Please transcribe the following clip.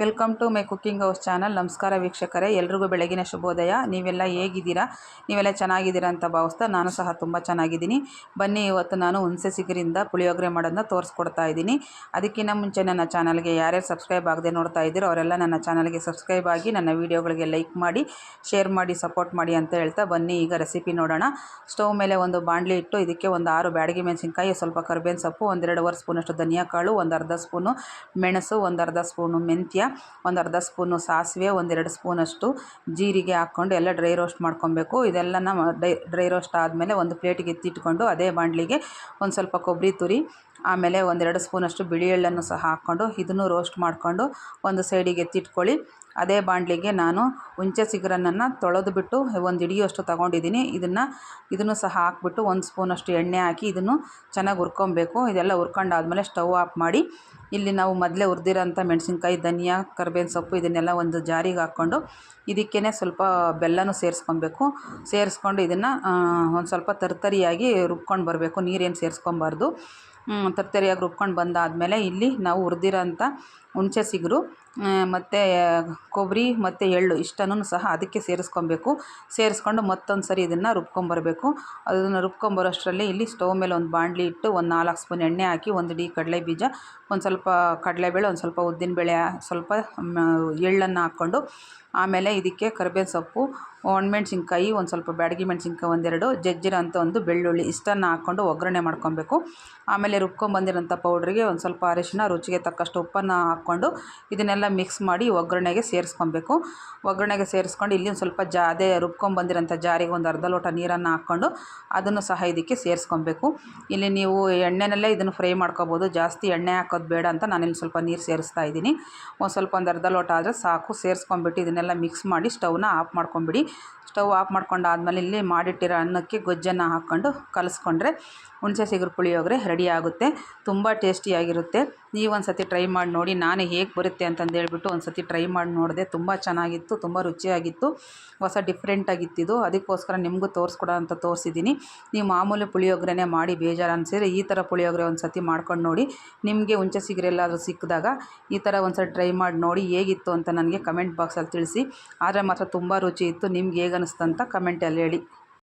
Welcome to my cooking house channel. ನಮಸ್ಕಾರ ವೀಕ್ಷಕರೇ, ಎಲ್ರಿಗೂ ಬೆಳಗಿನ ಶುಭೋದಯ. ನೀವೆಲ್ಲ ಹೇಗಿದ್ದೀರಾ? ನೀವೆಲ್ಲ ಚೆನ್ನಾಗಿದ್ದೀರಾ ಅಂತ ಭಾವಿಸ್ತಾ ನಾನು ಸಹ ತುಂಬ ಚೆನ್ನಾಗಿದ್ದೀನಿ. ಬನ್ನಿ, ಇವತ್ತು ನಾನು ಹುಣಸೆ ಸಿಗರಿಂದ ಪುಳಿಯೋಗರೆ ಮಾಡೋದನ್ನ ತೋರಿಸ್ಕೊಡ್ತಾ ಇದ್ದೀನಿ. ಅದಕ್ಕಿಂತ ಮುಂಚೆ ನನ್ನ ಚಾನಲ್ಗೆ ಯಾರ್ಯಾರು ಸಬ್ಸ್ಕ್ರೈಬ್ ಆಗದೆ ನೋಡ್ತಾ ಇದ್ದೀರೋ ಅವರೆಲ್ಲ ನನ್ನ ಚಾನಲ್ಗೆ ಸಬ್ಸ್ಕ್ರೈಬ್ ಆಗಿ ನನ್ನ ವೀಡಿಯೋಗಳಿಗೆ ಲೈಕ್ ಮಾಡಿ, ಶೇರ್ ಮಾಡಿ, ಸಪೋರ್ಟ್ ಮಾಡಿ ಅಂತ ಹೇಳ್ತಾ ಬನ್ನಿ, ಈಗ ರೆಸಿಪಿ ನೋಡೋಣ. ಸ್ಟವ್ ಮೇಲೆ ಒಂದು ಬಾಣಲಿ ಇಟ್ಟು ಇದಕ್ಕೆ ಒಂದು ಆರು ಬ್ಯಾಡಗಿ ಮೆಣಸಿನ್ಕಾಯಿ, ಸ್ವಲ್ಪ ಕರ್ಬೇವಿನ ಸೊಪ್ಪು ಒಂದೆರಡುವರೆ ಸ್ಪೂನಷ್ಟು ಧನಿಯಾ ಕಾಳು ಒಂದು ಅರ್ಧ ಸ್ಪೂನು ಮೆಣಸು ಒಂದು ಅರ್ಧ ಸ್ಪೂನು ಮೆಂತ್ಯ ಒಂದು ಅರ್ಧ ಸ್ಪೂನು ಸಾಸಿವೆ, ಒಂದೆರಡು ಸ್ಪೂನಷ್ಟು ಜೀರಿಗೆ ಹಾಕ್ಕೊಂಡು ಎಲ್ಲ ಡ್ರೈ ರೋಸ್ಟ್ ಮಾಡ್ಕೊಬೇಕು. ಇದೆಲ್ಲನ ಡೈ ಡ್ರೈ ರೋಸ್ಟ್ ಆದಮೇಲೆ ಒಂದು ಪ್ಲೇಟಿಗೆ ಎತ್ತಿಟ್ಕೊಂಡು ಅದೇ ಬಾಣಲಿಗೆ ಒಂದು ಸ್ವಲ್ಪ ಕೊಬ್ಬರಿ ತುರಿ, ಆಮೇಲೆ ಒಂದೆರಡು ಸ್ಪೂನಷ್ಟು ಬಿಳಿ ಎಳ್ಳನ್ನು ಸಹ ಹಾಕ್ಕೊಂಡು ಇದನ್ನು ರೋಸ್ಟ್ ಮಾಡಿಕೊಂಡು ಒಂದು ಸೈಡಿಗೆ ಎತ್ತಿಟ್ಕೊಳ್ಳಿ. ಅದೇ ಬಾಣಲಿಗೆ ನಾನು ಹುಂಚೆ ಚಿಗುರನ್ನು ತೊಳೆದು ಬಿಟ್ಟು ಒಂದು ಹಿಡಿಯುವಷ್ಟು ತೊಗೊಂಡಿದ್ದೀನಿ. ಇದನ್ನು ಇದನ್ನು ಸಹ ಹಾಕ್ಬಿಟ್ಟು ಒಂದು ಸ್ಪೂನಷ್ಟು ಎಣ್ಣೆ ಹಾಕಿ ಇದನ್ನು ಚೆನ್ನಾಗಿ ಹುರ್ಕೊಬೇಕು. ಇದೆಲ್ಲ ಹುರ್ಕೊಂಡಾದ್ಮೇಲೆ ಸ್ಟವ್ ಆಫ್ ಮಾಡಿ ಇಲ್ಲಿ ನಾವು ಮೊದಲೇ ಹುರಿದಿರೋಂಥ ಮೆಣಸಿನ್ಕಾಯಿ, ಧನಿಯಾ, ಕರ್ಬೇವಿನ ಸೊಪ್ಪು ಇದನ್ನೆಲ್ಲ ಒಂದು ಜಾರಿಗೆ ಹಾಕ್ಕೊಂಡು ಇದಕ್ಕೇ ಸ್ವಲ್ಪ ಬೆಲ್ಲನೂ ಸೇರಿಸ್ಕೊಬೇಕು. ಸೇರಿಸ್ಕೊಂಡು ಇದನ್ನು ಒಂದು ಸ್ವಲ್ಪ ತರ್ತರಿಯಾಗಿ ರುಬ್ಕೊಂಡು ಬರಬೇಕು. ನೀರೇನು ಸೇರಿಸ್ಕೊಬಾರ್ದು. ತರ್ತರಿಯಾಗಿ ರುಬ್ಕೊಂಡು ಬಂದಾದಮೇಲೆ ಇಲ್ಲಿ ನಾವು ಹುರಿದಿರೋಂಥ ಹುಣಸೆ ಚಿಗುರು ಮತ್ತು ಕೊಬ್ಬರಿ, ಮತ್ತು ಎಳ್ಳು ಇಷ್ಟನ್ನು ಸಹ ಅದಕ್ಕೆ ಸೇರಿಸ್ಕೊಬೇಕು. ಸೇರಿಸ್ಕೊಂಡು ಮತ್ತೊಂದು ಸರಿ ಇದನ್ನು ರುಬ್ಕೊಂಬರಬೇಕು. ಅದನ್ನು ರುಬ್ಕೊಂಬರೋಷ್ಟರಲ್ಲಿ ಇಲ್ಲಿ ಸ್ಟವ್ ಮೇಲೆ ಒಂದು ಬಾಣಲಿ ಇಟ್ಟು ಒಂದು ನಾಲ್ಕು ಸ್ಪೂನ್ ಎಣ್ಣೆ ಹಾಕಿ ಒಂದು ಡಿ ಕಡಲೆ ಬೀಜ, ಒಂದು ಸ್ವಲ್ಪ ಕಡಲೆಬೇಳೆ ಒಂದು ಸ್ವಲ್ಪ ಉದ್ದಿನ ಬೇಳೆ, ಸ್ವಲ್ಪ ಎಳ್ಳನ್ನು ಹಾಕ್ಕೊಂಡು ಆಮೇಲೆ ಇದಕ್ಕೆ ಕರಿಬೇವು ಸೊಪ್ಪು ಒಣಮೆಣ್ಸಿನ್ಕಾಯಿ ಒಂದು ಸ್ವಲ್ಪ ಬ್ಯಾಡಗಿ ಮೆಣಸಿನ್ಕಾಯಿ ಒಂದೆರಡು ಜಜ್ಜಿರೋಂಥ ಒಂದು ಬೆಳ್ಳುಳ್ಳಿ ಇಷ್ಟನ್ನು ಹಾಕ್ಕೊಂಡು ಒಗ್ಗರಣೆ ಮಾಡ್ಕೊಬೇಕು. ಆಮೇಲೆ ರುಬ್ಕೊಂಬಂದಿರೋಂಥ ಪೌಡ್ರಿಗೆ ಒಂದು ಸ್ವಲ್ಪ ಅರಿಶಿನ ರುಚಿಗೆ ತಕ್ಕಷ್ಟು ಉಪ್ಪನ್ನು ಇದನ್ನೆಲ್ಲ ಮಿಕ್ಸ್ ಮಾಡಿ ಒಗ್ಗರಣೆಗೆ ಸೇರಿಸ್ಕೊಬೇಕು. ಒಗ್ಗರಣೆಗೆ ಸೇರಿಸ್ಕೊಂಡು ಇಲ್ಲಿ ಸ್ವಲ್ಪ ಜಾ, ಅದೇ ರುಬ್ಕೊಂಬಂದಿರೋಂಥ ಜಾರಿಗೆ ಒಂದು ಅರ್ಧ ಲೋಟ ನೀರನ್ನು ಹಾಕ್ಕೊಂಡು ಅದನ್ನು ಸಹ ಇದಕ್ಕೆ ಸೇರಿಸ್ಕೊಬೇಕು. ಇಲ್ಲಿ ನೀವು ಎಣ್ಣೆನಲ್ಲೇ ಇದನ್ನು ಫ್ರೈ ಮಾಡ್ಕೋಬೋದು. ಜಾಸ್ತಿ ಎಣ್ಣೆ ಹಾಕೋದು ಬೇಡ ಅಂತ ನಾನಿಲ್ಲಿ ಸ್ವಲ್ಪ ನೀರು ಸೇರಿಸ್ತಾ ಇದ್ದೀನಿ. ಒಂದು ಸ್ವಲ್ಪ ಒಂದು ಅರ್ಧ ಲೋಟ ಆದರೆ ಸಾಕು. ಸೇರಿಸ್ಕೊಂಬಿಟ್ಟು ಇದನ್ನೆಲ್ಲ ಮಿಕ್ಸ್ ಮಾಡಿ ಸ್ಟವ್ನ ಆಫ್ ಮಾಡ್ಕೊಂಬಿಡಿ ಸ್ಟವ್ ಆಫ್ ಮಾಡ್ಕೊಂಡಾದ್ಮೇಲೆ ಇಲ್ಲಿ ಮಾಡಿಟ್ಟಿರೋ ಅನ್ನಕ್ಕೆ ಗೊಜ್ಜನ್ನು ಹಾಕ್ಕೊಂಡು ಕಲಸ್ಕೊಂಡ್ರೆ ಹುಣಸೆ ಸಿಗುರು ಪುಳಿಯೋಗರೆ ರೆಡಿ ಆಗುತ್ತೆ. ತುಂಬ ಟೇಸ್ಟಿಯಾಗಿರುತ್ತೆ ನೀವು ಒಂದು ಸತಿ ಟ್ರೈ ಮಾಡಿ ನೋಡಿ, ನಾನು ಹೇಗೆ ಬರುತ್ತೆ ಅಂತಂದು ಹೇಳ್ಬಿಟ್ಟು ಒಂದು ಸತಿ ಟ್ರೈ ಮಾಡಿ ನೋಡಿದೆ. ತುಂಬ ಚೆನ್ನಾಗಿತ್ತು, ತುಂಬ ರುಚಿಯಾಗಿತ್ತು. ಹೊಸ ಡಿಫ್ರೆಂಟಾಗಿತ್ತಿದು ಅದಕ್ಕೋಸ್ಕರ ನಿಮಗೂ ತೋರಿಸ್ಕೊಡೋ ಅಂತ ತೋರಿಸಿದ್ದೀನಿ ನೀವು ಮಾಮೂಲಿ ಪುಳಿಯೋಗರೆನೇ ಮಾಡಿ ಬೇಜಾರು ಅನಿಸಿದ್ರೆ ಈ ಥರ ಪುಳಿಯೋಗರೆ ಒಂದು ಸತಿ ಮಾಡ್ಕೊಂಡು ನೋಡಿ. ನಿಮಗೆ ಹುಣಸೆ ಸಿಗರೆಲ್ಲಾದರೂ ಸಿಕ್ಕಿದಾಗ ಈ ಥರ ಒಂದು ಸತಿ ಟ್ರೈ ಮಾಡಿ ನೋಡಿ ಹೇಗಿತ್ತು ಅಂತ ನನಗೆ ಕಮೆಂಟ್ ಬಾಕ್ಸಲ್ಲಿ ತಿಳಿಸಿ. ಆದರೆ ಮಾತ್ರ ತುಂಬ ರುಚಿ ಇತ್ತು ನಿಮ್ಗೆ ಅಂತ ಕಮೆಂಟಲ್ಲಿ ಹೇಳಿ.